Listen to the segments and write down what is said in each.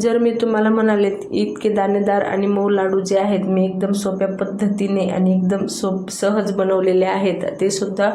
जर मी तुम्हाला म्हणाले इतके दाणेदार आणि मऊ लाडू जे आहेत मी एकदम सोप्या पद्धतीने आणि एकदम सोप सहज बनवलेले आहेत ते सुद्धा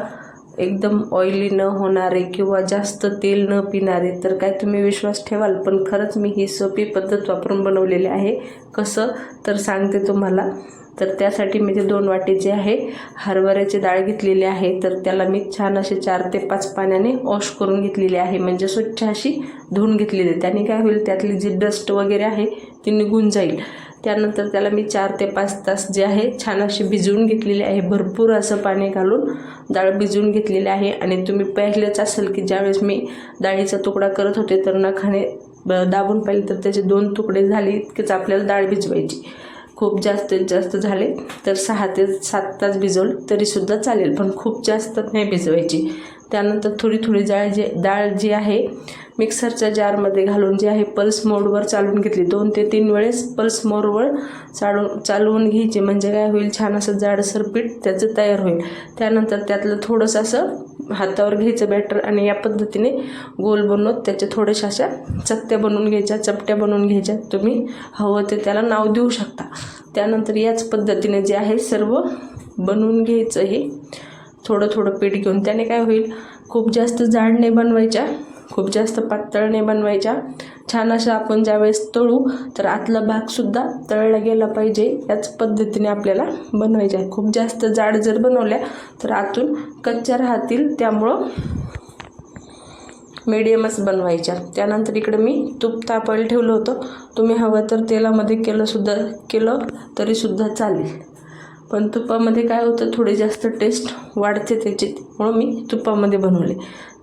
एकदम ऑइली न होणारे किंवा जास्त तेल न पिणारे तर काय तुम्ही विश्वास ठेवाल? पण खरंच मी ही सोपी पद्धत वापरून बनवलेली आहे. कसं? तर सांगते तुम्हाला. तर त्यासाठी मी ते दोन वाटी जे आहे हरभऱ्याची डाळ घेतलेली आहे. तर त्याला मी छान असे चार ते पाच पाण्याने वॉश करून घेतलेली आहे. म्हणजे स्वच्छ अशी धुवून घेतलेली आहे. त्याने काय होईल त्यातली जी डस्ट वगैरे आहे ती निघून जाईल. त्यानंतर त्याला मी चार ते पाच तास जे आहे छान अशी भिजवून घेतलेली आहे. भरपूर असं पाणी घालून डाळ भिजवून घेतलेली आहे. आणि तुम्ही पाहिलंच असेल की ज्यावेळेस मी डाळीचा तुकडा करत होते तर नखाने ब- दाबून पाहिले तर त्याचे दोन तुकडे झाले इतकेच आपल्याला डाळ भिजवायची. खूप जास्तीत जास्त झाले तर सहा ते सात तास भिजवलं तरीसुद्धा चालेल पण खूप जास्त नाही भिजवायची. त्यानंतर थोडी थोडी जाळ जे डाळ जी आहे मिक्सरच्या जारमध्ये घालून जी आहे पल्स मोडवर चालवून घेतली. दोन ते तीन वेळेस पल्स मोडवर चालून चालवून घ्यायची. म्हणजे काय होईल? छान असं जाडसर पीठ त्याचं तयार होईल. त्यानंतर त्यातलं थोडंसं असं हातावर घ्यायचं बॅटर आणि या पद्धतीने गोल बनवत त्याच्या थोड्याशा अशा चकत्या बनवून घ्यायच्या चपट्या बनवून घ्यायच्या. तुम्ही हवं ते त्याला नाव देऊ शकता. त्यानंतर याच पद्धतीने जे आहे सर्व बनवून घ्यायचं हे. थोडं थोडं पीठ घेऊन त्याने काय होईल? खूप जास्त जाड नाही बनवायच्या. खूप जास्त पातळ नाही बनवायच्या. छान अशा आपण ज्यावेळेस तळू तर आतला भागसुद्धा तळला गेला पाहिजे. याच पद्धतीने आपल्याला बनवायच्या आहे. खूप जास्त जाड जर बनवल्या तर आतून कच्च्या राहतील. त्यामुळं मीडियमच बनवायच्या. त्यानंतर इकडे मी तूप तापायला ठेवलं होतं. तुम्ही हवं तर तेलामध्ये केलं सुद्धा केलं तरीसुद्धा चालेल. पण तुपामध्ये काय होतं थोडी जास्त टेस्ट वाढते त्याची म्हणून मी तुपामध्ये बनवले.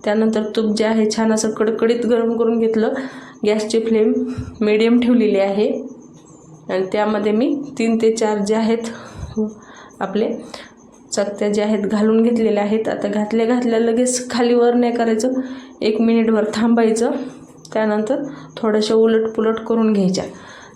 त्यानंतर तूप जे आहे छान असं कडकडीत गरम करून घेतलं. गॅसची फ्लेम मिडियम ठेवलेली आहे. आणि त्यामध्ये मी तीन ते चार जे आहेत आपले चकत्या ज्या आहेत घालून घेतलेल्या आहेत. आता घातल्या घातल्या लगेच खाली वर नाही करायचं. एक मिनिटभर थांबायचं. त्यानंतर थोड्याशा उलट पुलट करून घ्यायच्या.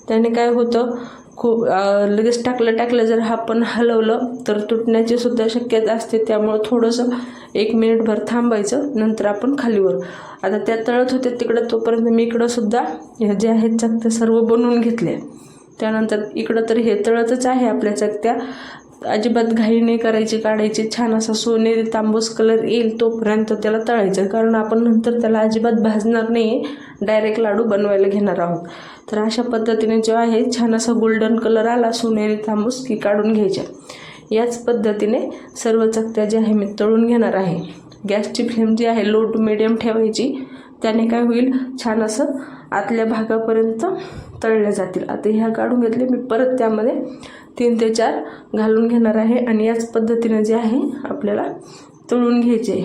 त्याने काय होतं खूप लगेच टाकलं टाकलं जर आपण हलवलं तर तुटण्याची सुद्धा शक्यता असते. त्यामुळं थोडंसं एक मिनिटभर थांबायचं नंतर आपण खालीवर. आता त्या तळत होत्या तिकडं तोपर्यंत मी इकडं सुद्धा जे आहेत चकत्या सर्व बनवून घेतल्या त्यानंतर इकडं तर हे तळतच आहे आपल्या चकत्या अजिबात घाई नाही करायची काढायची. छान असा सोनेरी तांबूस कलर येईल तोपर्यंत त्याला तळायचं. कारण आपण नंतर त्याला अजिबात भाजणार नाही डायरेक्ट लाडू बनवायला घेणार आहोत. तर अशा पद्धतीने जो आहे छान असा गोल्डन कलर आला सोनेरी तांबूस की काढून घ्यायच्या. याच पद्धतीने सर्व चकत्या ज्या आहे मी तळून घेणार आहे. गॅसची फ्लेम जी आहे लो टू मिडियम ठेवायची. त्याने काय होईल छान असं आतल्या भागापर्यंत तळल्या जातील. आता ह्या काढून घेतले मी परत त्यामध्ये तीन ते चार घालून घेणार आहे आणि याच पद्धतीने जे आहे आपल्याला तळून घ्यायचे.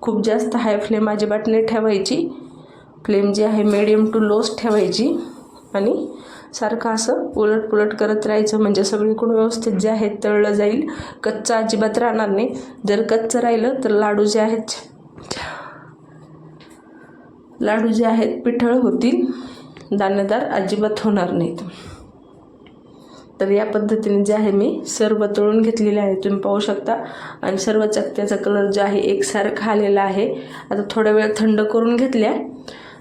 खूप जास्त हाय फ्लेम अजिबात नाही ठेवायची. फ्लेम जी आहे मिडियम टू लोच ठेवायची. आणि सारखं असं उलट पुलट करत राहायचं. म्हणजे सगळीकडून व्यवस्थित जे आहे तळलं जाईल. कच्चा अजिबात राहणार नाही. जर कच्चं राहिलं तर लाडू जे आहेत लाडू जे आहेत पिठळ होतील. दाणेदार अजिबात होणार नाहीत. तर या पद्धतीने जे आहे मी सर्व तळून घेतलेले आहे. तुम्ही पाहू शकता. आणि सर्व चकत्याचा कलर जो आहे एकसारखा आलेला आहे. आता थोडा वेळ थंड करून घेतल्या.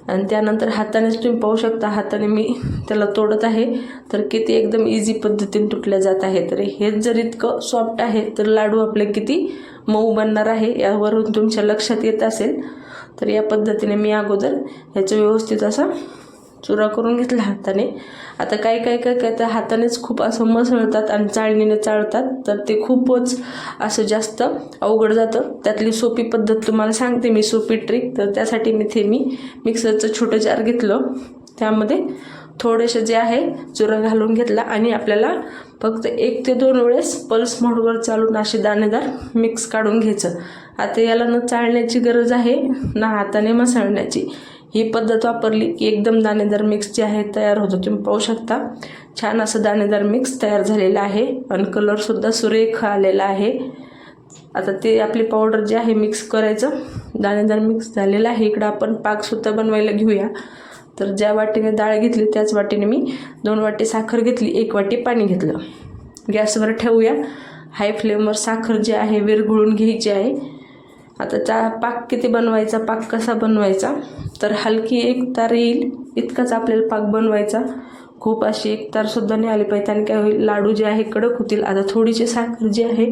आणि त्यानंतर हातानेच तुम्ही पाहू शकता हाताने मी त्याला तोडत आहे. तर किती एकदम इझी पद्धतीने तुटल्या जात आहे. तर हेच जर इतकं सॉफ्ट आहे तर लाडू आपले किती मऊ बनणार आहे यावरून तुमच्या लक्षात येत असेल. तर या पद्धतीने मी अगोदर ह्याचं व्यवस्थित असा चुरा करून घेतला हाताने. आता काही काय काय काय तर हातानेच खूप असं मसळतात आणि चाळणीने चाळतात. तर ते खूपच असं जास्त अवघड जातं. त्यातली सोपी पद्धत तुम्हाला सांगते मी सोपी ट्रिक तर त्यासाठी मी ते मी मिक्सरचं छोटं जार घेतलं. त्यामध्ये थोडेसे जे आहे चुरा घालून घेतला आणि आपल्याला फक्त एक ते दोन वेळेस पल्स मोडवर चालून असे दाणेदार मिक्स काढून घ्यायचं. आता याला न चाळण्याची गरज आहे ना हाताने मसळण्याची. ही पद्धत वापरली की एकदम दाणेदार मिक्स जे आहे तयार होतो. तुम्ही पाहू शकता. छान असं दाणेदार मिक्स तयार झालेलं आहे आणि कलरसुद्धा सुरेख आलेला आहे. आता ते आपली पावडर जे आहे मिक्स करायचं. दाणेदार मिक्स झालेलं आहे. इकडं आपण पाकसुद्धा बनवायला घेऊया. तर ज्या वाटीने डाळ घेतली त्याच वाटीने मी दोन वाटी साखर घेतली एक वाटी पाणी घेतलं. गॅसवर ठेवूया. हाय फ्लेमवर साखर जी आहे विरघळून घ्यायची आहे. आता चा पाक किती बनवायचा पाक कसा बनवायचा? तर हलकी एक तार येईल इतकाच आपल्याला पाक बनवायचा. खूप अशी एक तारसुद्धा नाही आली पाहिजे. आणि काय होईल लाडू जे आहे कडक होतील. आता थोडीशी साखर जी आहे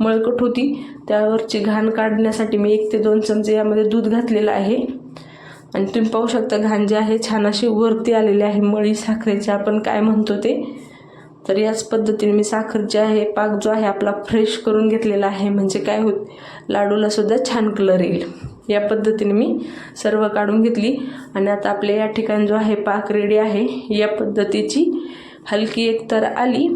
मळकट होती. त्यावरची घाण काढण्यासाठी मी एक ते दोन चमचे यामध्ये दूध घातलेलं आहे. आणि तुम्ही पाहू शकता घाण जे आहे छान अशी वरती आलेली आहे. मळी साखरेची आपण काय म्हणतो ते? तर याच पद्धतीने मी साखर जे आहे पाक जो आहे आपला फ्रेश करून घेतलेला आहे. म्हणजे काय होत लाडूला सुद्धा छान कलर येईल. या पद्धतीने मी सर्व काढून घेतली. आणि आता आपले या ठिकाणी जो आहे पाक रेडी आहे या पद्धतीची हलकी एक तर आली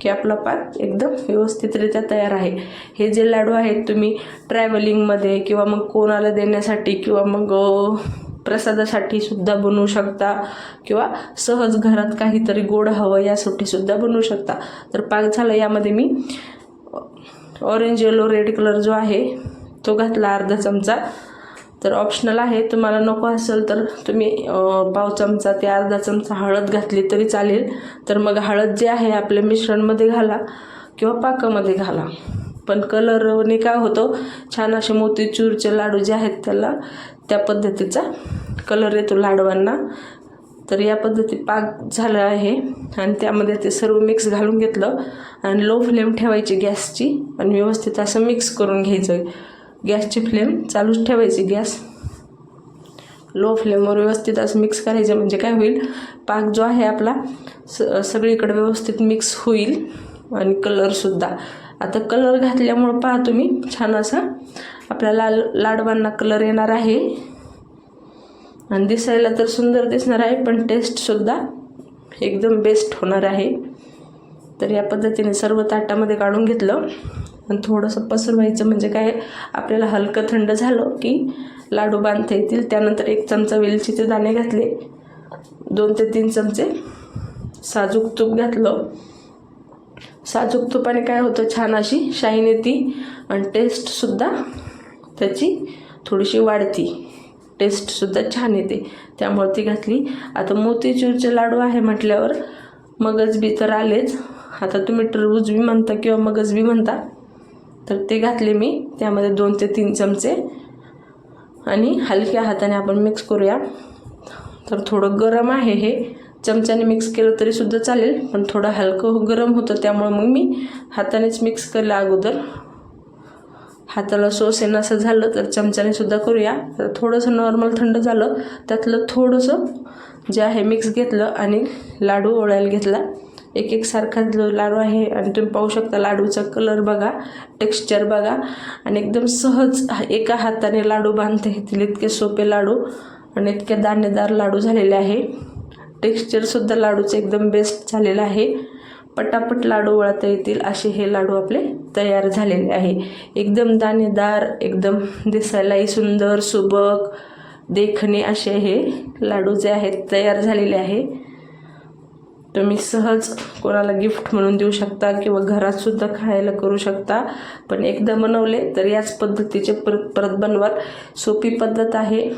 की आपला पाक एकदम व्यवस्थितरित्या तयार आहे. हे जे लाडू आहेत तुम्ही ट्रॅव्हलिंगमध्ये किंवा मग कोणाला देण्यासाठी किंवा मग प्रसादासाठी सुद्धा बनवू शकता किंवा सहज घरात काहीतरी गोड हवं यासाठी सुद्धा बनवू शकता. तर पाक झाला यामध्ये मी ऑरेंज येलो रेड कलर जो आहे तो घातला अर्धा चमचा. तर ऑप्शनल आहे तुम्हाला नको असेल तर तुम्ही पाव चमचा ते अर्धा चमचा हळद घातली तरी चालेल. तर मग हळद जे आहे आपल्या मिश्रणमध्ये घाला किंवा पाकामध्ये घाला. पण कलरने काय होतो छान असे मोतीचूरचे लाडू जे आहेत त्याला त्या पद्धतीचा कलर येतो लाडवांना. तर या पद्धती पाक झाला आहे. आणि त्यामध्ये ते सर्व मिक्स घालून घेतलं. आणि लो फ्लेम ठेवायची गॅसची. आणि व्यवस्थित असं मिक्स करून घ्यायचं. गॅसची फ्लेम चालूच ठेवायची गॅस. लो फ्लेमवर व्यवस्थित असं मिक्स करायचं म्हणजे काय होईल? पाक जो आहे आपला स सगळीकडे व्यवस्थित मिक्स होईल. आणि कलरसुद्धा आता कलर घातल्यामुळं पहा तुम्ही छान असा आपल्या लाल लाडवांना कलर येणार आहे. आणि दिसायला तर सुंदर दिसणार आहे पण टेस्टसुद्धा एकदम बेस्ट होणार आहे. तर या पद्धतीने सर्व ताटामध्ये काढून घेतलं. आणि थोडंसं पसरवायचं म्हणजे काय आपल्याला हलकं थंड झालं की लाडू बांधता येतील. त्यानंतर एक चमचा वेलचीचे दाणे घातले. दोन ते तीन चमचे साजूक तूप घातलं. साजूक तुपाने काय होतं? छान अशी शाईन येते आणि टेस्टसुद्धा त्याची थोडीशी वाढती. टेस्टसुद्धा छान येते. त्यामुळे ती घातली. आता मोतीचूरचे लाडू आहे म्हटल्यावर मगज बी तर आलेच. आता तुम्ही टरबूज बी म्हणता किंवा मगज बी म्हणता तर ते घातले मी. त्यामध्ये दोन ते तीन चमचे. आणि हलक्या हाताने आपण मिक्स करूया. तर थोडं गरम आहे हे. चमच्याने मिक्स केलं तरीसुद्धा चालेल पण थोडं हलकं हो- गरम होतं त्यामुळे मग मी हातानेच मिक्स केलं अगोदर. हाताला सोस येणं असं झालं तर चमच्याने सुद्धा करूया. तर थोडंसं नॉर्मल थंड झालं त्यातलं थोडंसं जे आहे मिक्स घेतलं आणि लाडू ओळायला घेतला. एक एक सारखा जो लाडू आहे आणि तुम्ही पाहू शकता लाडूचा कलर बघा टेक्स्चर बघा आणि एकदम सहज एका हाताने लाडू बांधता. येतील इतके सोपे लाडू आणि इतके दाणेदार लाडू झालेले आहे. टेक्स्चरसुद्धा लाडूचं एकदम बेस्ट झालेलं आहे. पटापट लाडू वळता येतील असे हे लाडू आपले तयार झालेले आहे. एकदम दाणेदार एकदम दिसायलाही सुंदर सुबक देखणे असे हे लाडू जे आहेत तयार झालेले आहे. तुम्ही सहज कोणाला गिफ्ट म्हणून देऊ शकता किंवा घरातसुद्धा खायला करू शकता. पण एकदा बनवले तर याच पद्धतीचे परत परत बनवाल. सोपी पद्धत आहे.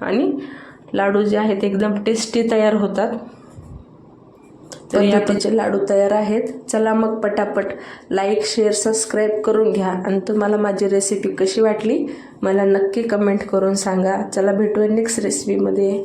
आणि लाडू जे आहेत एकदम टेस्टी तयार होतात. तर त्याचे लाडू तयार आहेत चला मग पटापट लाईक शेअर सबस्क्राईब करून घ्या. आणि तुम्हाला माझी रेसिपी कशी वाटली मला नक्की कमेंट करून सांगा. चला भेटूया नेक्स्ट रेसिपीमध्ये